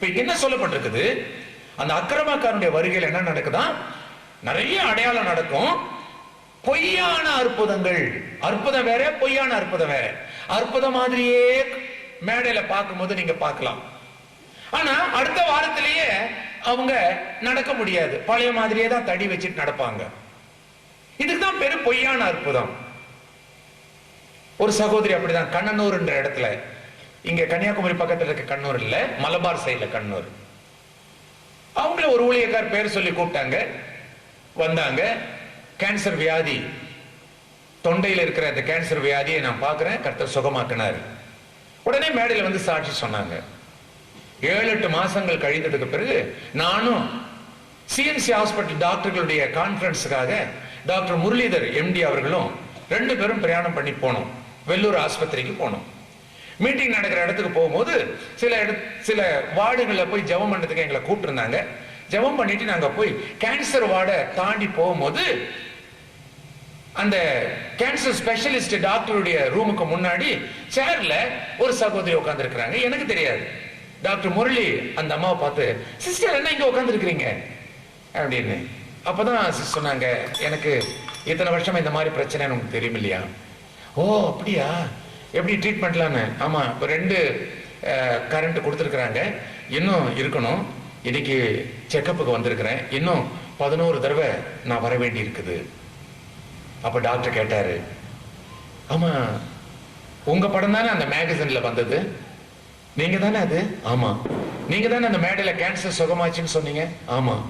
இப்ப என்ன சொல்லப்பட்டிருக்குது? அந்த அக்கிரமக்காரனுடைய வருகையில் என்ன நடக்குதா? நிறைய அடையாளம் நடக்கும். பொய்யான அற்புதங்கள். அற்புதம் வேற பொய்யான அற்புதம் வேற. அற்புதம் மாதிரியே மேடையில பார்க்கும்போது நீங்க பார்க்கலாம். ஆனா அடுத்த வாரத்திலேயே அவங்க நடக்க முடியாது. பழைய மாதிரியே தான் தடி வச்சுட்டு நடப்பாங்க. இதுக்கு தான் பெரும் பொய்யான அற்புதம். ஒரு சகோதரி அப்படிதான் கண்ணனூர்ன்ற இடத்துல. இங்க கன்னியாகுமரி பக்கத்துல இருக்க கண்ணூர் இல்ல மலபார் சைடுல கண்ணூர். அவங்கள ஒரு ஊழியக்கார் பேர் சொல்லி கூப்பிட்டாங்க. வந்தாங்க. கேன்சர் வியாதி தொண்டையில் இருக்கிற அந்த கேன்சர் வியாதியை நான் பார்க்குறேன். கர்த்தர் சுகமாக்கினார். உடனே மேடையில் வந்து சாட்சி சொன்னாங்க. ஏழு எட்டு மாசங்கள் கழிந்ததுக்கு பிறகு நானும் சிஎன்சி ஹாஸ்பிட்டல் டாக்டர்களுடைய கான்ஃபரன்ஸுக்காக டாக்டர் முரளிதர் எம்டி அவர்களும் ரெண்டு பேரும் பிரயாணம் பண்ணி போனோம். வெள்ளூர் ஆஸ்பத்திரிக்கு போனோம். மீட்டிங் நடக்கிற இடத்துக்கு போகும்போது சில இட சில வார்டுகளில் போய் ஜெபம் பண்ணுறதுக்கு எங்களை கூப்பிட்டுருந்தாங்க. ஜெபம் பண்ணிட்டு நாங்கள் போய் கேன்சர் வார்டை தாண்டி போகும்போது அந்த கேன்சர் ஸ்பெஷலிஸ்ட் டாக்டருடைய ரூமுக்கு முன்னாடி சேர்ல ஒரு சகோதரி உட்காந்துருக்குறாங்க எனக்கு தெரியாது. டாக்டர் முரளி அந்த அம்மாவை பார்த்து சிஸ்டர் என்ன இங்கே உட்காந்துருக்குறீங்க அப்படின்னு. அப்போதான் சொன்னாங்க எனக்கு இத்தனை வருஷமா இந்த மாதிரி பிரச்சனை எனக்கு தெரியும் இல்லையா ஓ அப்படியா? எப்படி ட்ரீட்மெண்ட்லான்னு ஆமாம் இப்போ ரெண்டு கரண்ட் கொடுத்துருக்குறாங்க. இன்னும் இருக்கணும். இன்னைக்கு செக்கப்புக்கு வந்திருக்கிறேன். இன்னும் பதினோரு தடவை நான் வர வேண்டி இருக்குது அப்போ டாக்டர் கேட்டார். ஆமாம் உங்கள் படம் தானே அந்த மேகசினில் வந்தது? நீங்கள் தானே அது? ஆமாம் நீங்கள் தானே அந்த மேடையில் கேன்சர் சுகமாச்சுன்னு சொன்னீங்க? ஆமாம்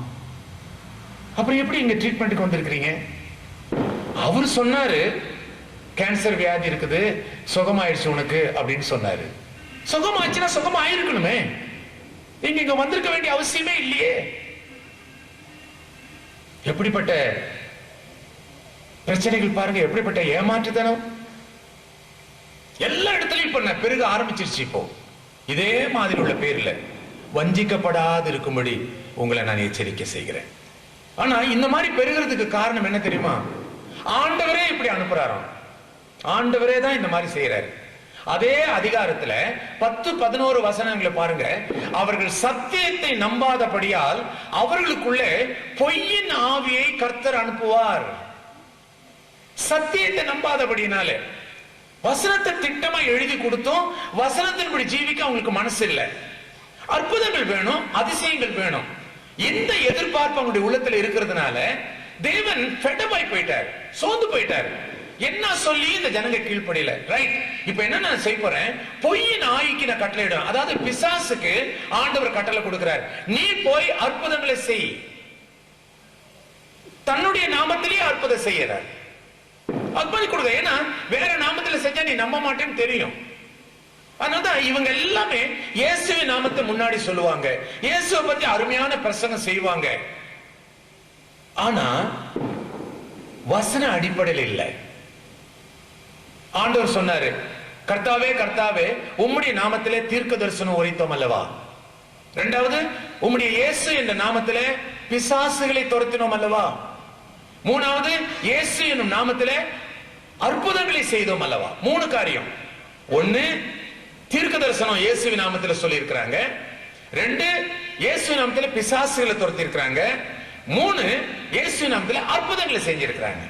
அப்புறம் எப்படி இங்கே ட்ரீட்மெண்ட்டுக்கு வந்திருக்கிறீங்க? அவர் சொன்னார் கேன்சர் வியாதி இருக்குது சுகமாயிடுச்சு உனக்கு அப்படின்னு சொன்னாரு. சுகமாச்சுன்னா சுகமா ஆயிருக்கணுமே நீங்க இங்க வந்திருக்க வேண்டிய அவசியமே இல்லையே. எப்படிப்பட்ட பிரச்சனைகள் பாருங்க எப்படிப்பட்ட ஏமாற்றுத்தனம். எல்லா இடத்துலயும் இப்ப நான் பெருக ஆரம்பிச்சிருச்சு இப்போ. இதே மாதிரி உள்ள பேர்ல வஞ்சிக்கப்படாது இருக்கும்படி உங்களை நான் எச்சரிக்கை செய்கிறேன். ஆனா இந்த மாதிரி பெருகிறதுக்கு காரணம் என்ன தெரியுமா? ஆண்டவரே இப்படி அனுப்புறாராம். ஆண்டவரே தான் இந்த மாதிரி செய்யறாரு அதே அதிகாரத்துல பத்து பதினோரு வசனங்களை பாருங்க. அவர்கள் சத்தியத்தை நம்பாதபடியால் அவர்களுக்குள்ளே பொய்யின் ஆவியை கர்த்தர் அனுப்புவார். சத்தியத்தை நம்பாதபடினால வசனத்தை திட்டமா எழுதி கொடுத்தோம் வசனத்தின்படி ஜீவிக்க அவங்களுக்கு மனசு இல்லை. அற்புதங்கள் வேணும் அதிசயங்கள் வேணும். இந்த எதிர்பார்ப்பு அவங்களுடைய உள்ளத்துல இருக்கிறதுனால தேவன் ஃபெடபாய் போயிட்டார் சோர்ந்து போயிட்டார். என்ன சொல்லி இந்த ஜனங்க கீழ்ப்படியில? ரைட் இப்ப என்ன நான் செய்ய போறேன்? பொய்யின் ஆய்க்கு நான் கட்டளையிடும் அதாவது பிசாசுக்கு ஆண்டவர் கட்டளை கொடுக்கிறார். நீ போய் அற்புதங்களை செய். தன்னுடைய நாமத்திலேயே அற்புதம் செய்யறார். அற்புதம் கொடுக்க ஏன்னா வேற நாமத்துல செஞ்சா நீ நம்ப மாட்டேன்னு தெரியும். அதனாலதான் இவங்க எல்லாமே இயேசுவின் நாமத்தை முன்னாடி சொல்லுவாங்க. இயேசுவை பத்தி அருமையான பிரசங்கம் செய்வாங்க. ஆனா வசன அடிப்படையில் இல்லை. ஆண்டவர் சொன்னாரு கர்த்தாவே கர்த்தாவே உம்முடைய நாமத்திலே தீர்க்க தரிசனம் உரைத்தோம் அல்லவா? இரண்டாவது உம்முடைய இயேசு என்ற நாமத்திலே பிசாசுகளை துரத்தினோம் அல்லவா? மூணாவது இயேசு என்னும் நாமத்திலே அற்புதங்களை செய்தோம் அல்லவா? மூணு காரியம். ஒன்னு தீர்க்க தரிசனம் இயேசுவின் நாமத்தில் சொல்லி இருக்கிறாங்க ரெண்டு இயேசு நாமத்தில் பிசாசுகளை துரத்தி இருக்கிறாங்க மூணு இயேசு நாமத்தில் அற்புதங்களை செஞ்சிருக்கிறாங்க.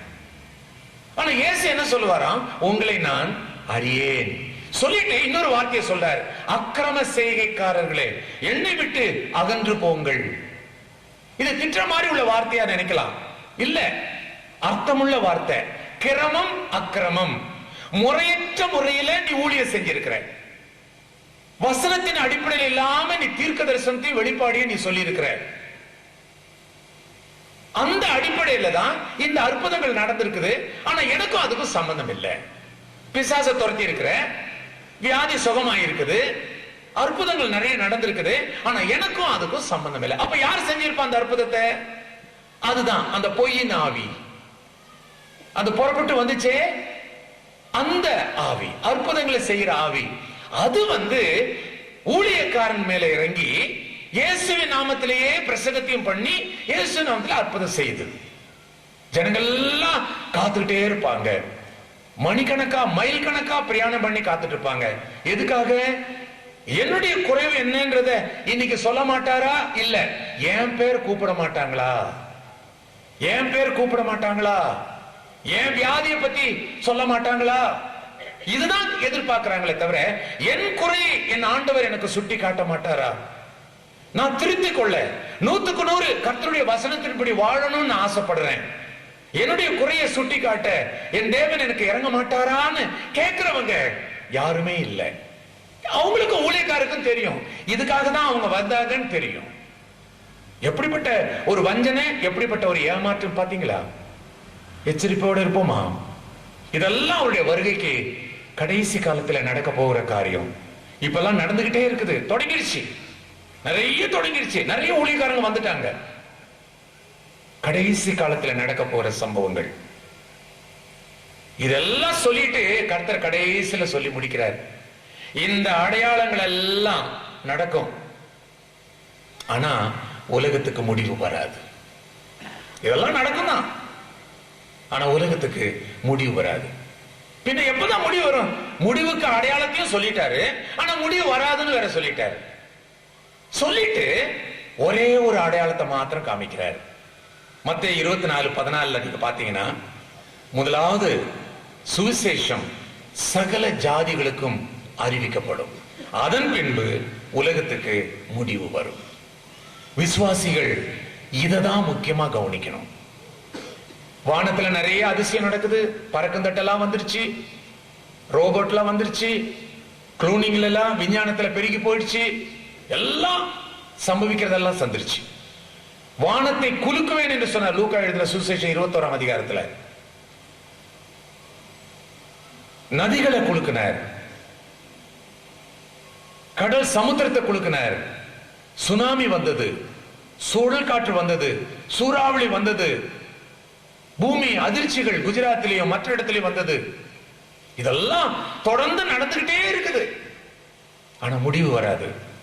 ஆனா இயேசு என்ன சொல்லுவாராம்? உங்களை நான் அறியேன். சொல்லிட்டு இன்னொரு வார்த்தையை சொல்றார். அக்கிரம செய்கைக்காரர்களே என்னை விட்டு அகன்று போங்கள். இது திட்ட மாதிரி உள்ள வார்த்தையா நினைக்கலாம். இல்ல அர்த்தமுள்ள வார்த்தை. கிரமம் அக்கிரமம். முறையற்ற முறையில நீ ஊழிய செஞ்சிருக்கிற. வசனத்தின் அடிப்படையில் இல்லாம நீ தீர்க்க தரிசனத்தையும் வெளிப்பாடையும் நீ சொல்லி இருக்கிற அந்த அடிப்படையில தான் இந்த அற்புதங்கள் நடந்திருக்குது. ஆனா எனக்கும் அதுக்கும் சம்பந்தம் இல்லை பிசாச துரத்தி இருக்கிற வியாதி சுகமாயிருக்குது. அற்புதங்கள் நிறைய நடந்திருக்குது. ஆனா எனக்கும் அதுக்கும் சம்பந்தம் இல்லை அப்ப யார் செஞ்சிருப்பா அந்த அற்புதத்தை? அதுதான் அந்த பொய்யின் ஆவி. அது புறப்பட்டு வந்துச்சே அந்த ஆவி. அற்புதங்களை செய்யற ஆவி. அது வந்து ஊழியக்காரன் மேல இறங்கி இயேசுவின் நாமத்திலேயே பிரசங்கத்தையும் பண்ணி இயேசு நாமத்தில் அற்புதம் செய்து. ஜனங்கள் எல்லாம் காத்துக்கிட்டே இருப்பாங்க. மணிக்கணக்கா மைல் கணக்கா பிரயாணம் பண்ணி காத்துட்டு இருப்பாங்க எதுக்காக? என்னுடைய குறைவு என்னன்றத இன்னைக்கு சொல்ல மாட்டாரா? இல்ல. என் பேர் கூப்பிட மாட்டாங்களா? என் பேர் கூப்பிட மாட்டாங்களா? என் வியாதியை பத்தி சொல்ல மாட்டாங்களா? இதுதான் எதிர்பார்க்கிறாங்களே தவிர என் குறை என் ஆண்டவர் எனக்கு சுட்டி காட்ட மாட்டாரா? நான் திருத்திக் கொள்ள. நூத்துக்கு நூறு கர்த்தருடைய வசனத்தின்படி வாழணும்னு ஆசைப்படுறேன். என்னுடைய குறைய சுட்டி காட்ட என் தேவன் எனக்கு இறங்க மாட்டாரான்னு கேட்கிறவங்க யாருமே இல்லை. அவங்களுக்கு ஊழியக்காருக்கும் தெரியும். இதுக்காக தான் அவங்க வந்தாங்கன்னு தெரியும். எப்படிப்பட்ட ஒரு வஞ்சனை எப்படிப்பட்ட ஒரு ஏமாற்றம் பாத்தீங்களா? எச்சரிப்போடு இருப்போமா? இதெல்லாம் அவருடைய வருகைக்கு கடைசி காலத்துல நடக்க போகிற காரியம். இப்பெல்லாம் நடந்துகிட்டே இருக்குது. தொடங்கிடுச்சு. நிறைய தொடங்கிருச்சு. நிறைய ஊழியக்காரங்க வந்துட்டாங்க. கடைசி காலத்துல நடக்க போற சம்பவங்கள். இதெல்லாம் சொல்லிட்டு கர்த்தர் கடைசியில சொல்லி முடிக்கிறார். இந்த அடையாளங்கள் எல்லாம் நடக்கும். ஆனா உலகத்துக்கு முடிவு வராது. இதெல்லாம் நடக்கும் தான் ஆனா உலகத்துக்கு முடிவு வராது. பின்ன எப்பதான் முடிவு வரும்? முடிவுக்கு அடையாளத்தையும் சொல்லிட்டாரு. ஆனா முடிவு வராதுன்னு வேற சொல்லிட்டாரு. சொல்லிட்டு ஒரே ஒரு அடையாளத்தை மாத்திரம் காமிக்கிறார். மற்ற இருபத்தி நாலு பதினாலுல நீங்க பாத்தீங்கன்னா முதலாவது சுவிசேஷம் சகல ஜாதிகளுக்கும் அறிவிக்கப்படும். அதன் பின்பு உலகத்துக்கு முடிவு வரும். விசுவாசிகள் இதை தான் முக்கியமா கவனிக்கணும். வானத்துல நிறைய அதிசயம் நடக்குது. பறக்கும் தட்டெல்லாம் வந்துருச்சு. ரோபோட்லாம் வந்துருச்சு. குளூனிங்ல எல்லாம் விஞ்ஞானத்துல பெருகி போயிடுச்சு. எல்லாம் சம்பவிக்கிறதெல்லாம் சந்திருச்சு. வானத்தை குலுக்குவேன் என்று சொன்ன லூக்கா எழுதின சுசேஷம் இருபத்தோராம் அதிகாரத்துல. நதிகளை குலுக்கினார். கடல் சமுத்திரத்தை குலுக்கினார். சுனாமி வந்தது. சுழல் காற்று வந்தது. சூறாவளி வந்தது. பூமி அதிர்ச்சிகள் குஜராத்திலையும் மற்ற இடத்திலையும் வந்தது. இதெல்லாம் தொடர்ந்து நடந்துகிட்டே இருக்குது. ஆனா முடிவு வராது.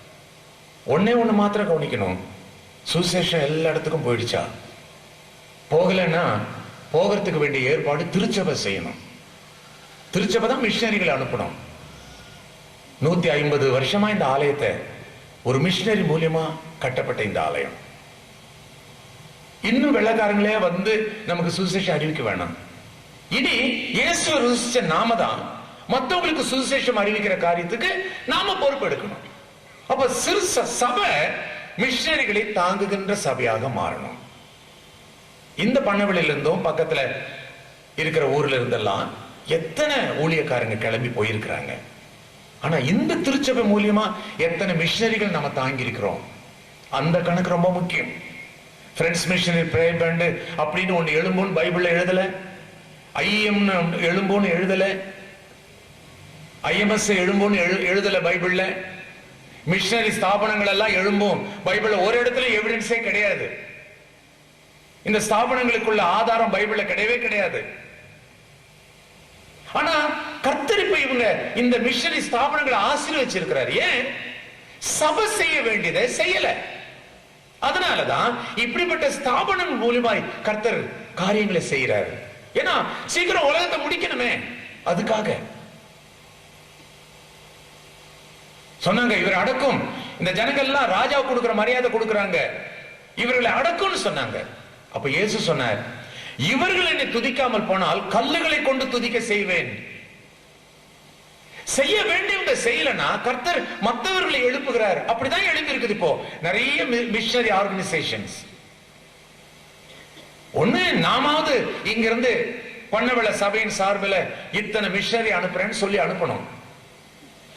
ஒன்னே ஒன்று மாத்திரம் கவனிக்கணும். சுசேஷம் எல்லா இடத்துக்கும் போயிடுச்சா? போகலைன்னா போகிறதுக்கு வேண்டிய ஏற்பாடு திருச்சபை செய்யணும். திருச்சபை தான் மிஷினரிகளை அனுப்பணும். நூத்தி ஐம்பது வருஷமா இந்த ஆலயத்தை ஒரு மிஷினரி மூலியமா கட்டப்பட்ட இந்த ஆலயம். இன்னும் வெள்ளக்காரங்களே வந்து நமக்கு சுசேஷம் அறிவிக்க வேணாம். இனி இயேசுவை ருசிச்ச நாம தான் மற்றவங்களுக்கு சுவிசேஷம் அறிவிக்கிற காரியத்துக்கு நாம பொறுப்பு எடுக்கணும். அப்ப சிறு சபை மிஷினரிகளை தாங்குகின்ற சபையாக மாறணும். இந்த பண்ணவெளியில பக்கத்துல இருக்கிற ஊர்ல இருந்தெல்லாம் எத்தனை ஊழியக்காரங்க கிளம்பி போயிருக்கிறாங்க. ஆனா இந்த திருச்சபை மூலியமா எத்தனை மிஷினரிகள் நம்ம தாங்கி இருக்கிறோம் அந்த கணக்கு ரொம்ப முக்கியம். ஃப்ரெண்ட்ஸ் மிஷினரி ப்ரே பேண்டு அப்படின்னு ஒன்று எழும்புன்னு பைபிள்ல எழுதல? ஐஎம்னு எழும்புன்னு எழுதல? ஐஎம்எஸ் எழும்புன்னு எழு எழுதல பைபிள்ல? மிஷினரி ஸ்தாபனங்கள் எல்லாம் எழும்பும். பைபிள் ஒரு இடத்துல எவிடன்ஸே கிடையாது. இந்த ஸ்தாபனங்களுக்குள்ள ஆதாரம் பைபிள்ல கிடையவே கிடையாது. ஆனா கர்த்தர் இவங்க இந்த மிஷனரி ஸ்தாபனங்களை ஆசீர்வச்சிருக்கிறார். ஏன்? சபை செய்ய வேண்டியதை செய்யல. அதனாலதான் இப்படிப்பட்ட ஸ்தாபனம் மூலியமாய் கர்த்தர் காரியங்களை செய்யறாரு ஏன்னா சீக்கிரம் உலகத்தை முடிக்கணுமே. அதுக்காக. சொன்னாங்க இவர் அடக்கும். இந்த ஜனங்கள்லாம் ராஜா கொடுக்குற மரியாதை கொடுக்குறாங்க. இவர்களை அடக்கும்னு சொன்னாங்க. அப்ப இயேசு சொன்னார் இவர்கள் என்னை துதிக்காமல் போனால் கல்லுகளை கொண்டு துதிக்க செய்வேன். செய்ய வேண்டியவங்க செய்யலனா கர்த்தர் மற்றவர்களை எழுப்புகிறார். அப்படிதான் எழுப்பி இருக்குது இப்போ. நிறைய மிஷனரி ஆர்கனைசேஷன்ஸ் ஒண்ணு நாமாவது இங்க இருந்து பண்ணவள சபையின் சார்பில் இத்தனை மிஷனரி அனுப்புறேன்னு சொல்லி அனுப்பணும்.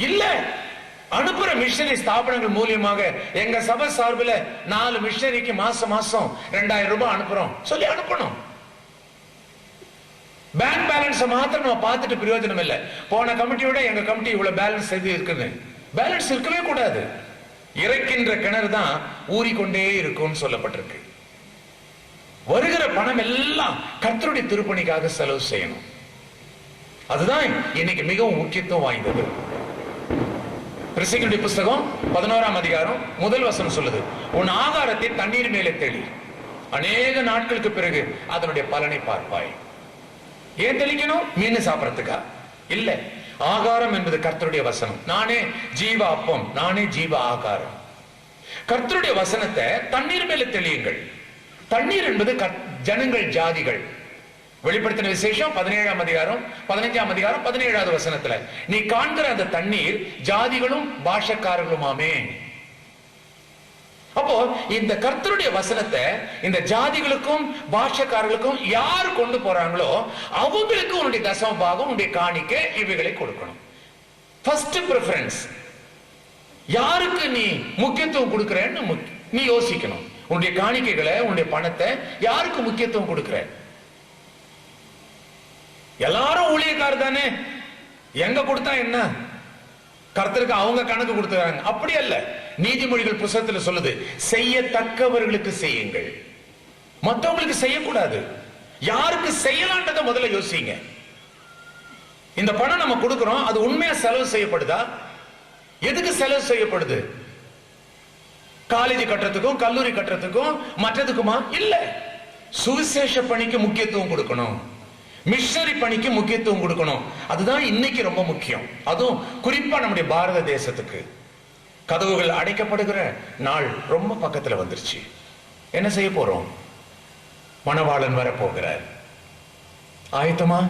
இல்லை அனுப்புற மிஷனரி ஸ்தாபனங்கள் மூலியமாக எங்க சபை சார்பில் நாலு மிஷனரிக்கு மாசம் மாசம் ரெண்டாயிரம் ரூபாய் அனுப்புறோம். சொல்லி அனுப்பணும். பேங்க் பேலன்ஸ் மாத்திரம் நம்ம பார்த்துட்டு பிரயோஜனம் இல்லை. போன கமிட்டியோட எங்க கமிட்டி இவ்வளவு பேலன்ஸ் எது இருக்குது பேலன்ஸ் இருக்கவே கூடாது. இறைக்கின்ற கிணறு தான் ஊறிக்கொண்டே இருக்கும்னு சொல்லப்பட்டிருக்கு. வருகிற பணம் எல்லாம் கத்தருடைய திருப்பணிக்காக செலவு செய்யணும். அதுதான் இன்னைக்கு மிகவும் முக்கியத்துவம் வாய்ந்தது. பிரசங்களுடைய புஸ்தகம் பதினோராம் அதிகாரம் முதல் வசனம் சொல்லுது உன் ஆகாரத்தை தண்ணீர் மேலே தெளி அநேக நாட்களுக்கு பிறகு அதனுடைய பலனை பார்ப்பாய். ஏன் தெளிக்கணும்? மீன் சாப்பிடறதுக்கா? இல்ல. ஆகாரம் என்பது கர்த்தருடைய வசனம். நானே ஜீவ அப்பம் நானே ஜீவ ஆகாரம். கர்த்தருடைய வசனத்தை தண்ணீர் மேல தெளியுங்கள். தண்ணீர் என்பது ஜனங்கள் ஜாதிகள். வெளிப்படுத்தின விசேஷம் பதினேழாம் அதிகாரம் பதினைஞ்சாம் அதிகாரம் பதினேழாவது வசனத்துல. நீ காண்கிற அந்த தண்ணீர் ஜாதிகளும் பாஷக்காரர்களுமாமே. அப்போ இந்த கர்த்தருடைய வசனத்தை இந்த ஜாதிகளுக்கும் பாஷக்காரர்களுக்கும் யார் கொண்டு போறாங்களோ அவங்களுக்கு உன்னுடைய தசம பாகம் உன்னுடைய காணிக்கை இவைகளை கொடுக்கணும். ஃபர்ஸ்ட் ப்ரிஃபரன்ஸ் யாருக்கு நீ முக்கியத்துவம் கொடுக்கறன்னு நீ யோசிக்கணும். உன்னுடைய காணிக்கைகளை உன்னுடைய பணத்தை யாருக்கு முக்கியத்துவம் கொடுக்குற? எல்லாரும் ஊழியக்காரர் தானே? எங்க கொடுத்தா என்ன? கர்த்தருக்கு அவங்க கணக்கு கொடுத்துறாங்க. அப்படி அல்ல. நீதிமொழிகள் புஸ்தகத்துல சொல்லுது செய்யத்தக்கவர்களுக்கு செய்யுங்கள். மற்றவங்களுக்கு செய்யக்கூடாது. யாருக்கு செய்யலான்றத முதல்ல யோசிங்க. இந்த பணம் நம்ம கொடுக்கிறோம் அது உண்மையா செலவு செய்யப்படுதா? எதுக்கு செலவு செய்யப்படுது? காலேஜ் கட்டுறதுக்கும் கல்லூரி கட்டுறதுக்கும் மற்றதுக்குமா? இல்ல. சுவிசேஷ பணிக்கு முக்கியத்துவம் கொடுக்கணும். மிஷனரி பணிக்கு முக்கியத்துவம் கொடுக்கணும். அதுதான் இன்னைக்கு ரொம்ப முக்கியம். அதுவும் குறிப்பா நம்முடைய பாரத தேசத்துக்கு. கதவுகள் அடைக்கப்படுகிற நாள் ரொம்ப பக்கத்துல வந்துருச்சு. என்ன செய்ய போறோம்? மணவாளன் வர போகிறார். ஆயத்தமா?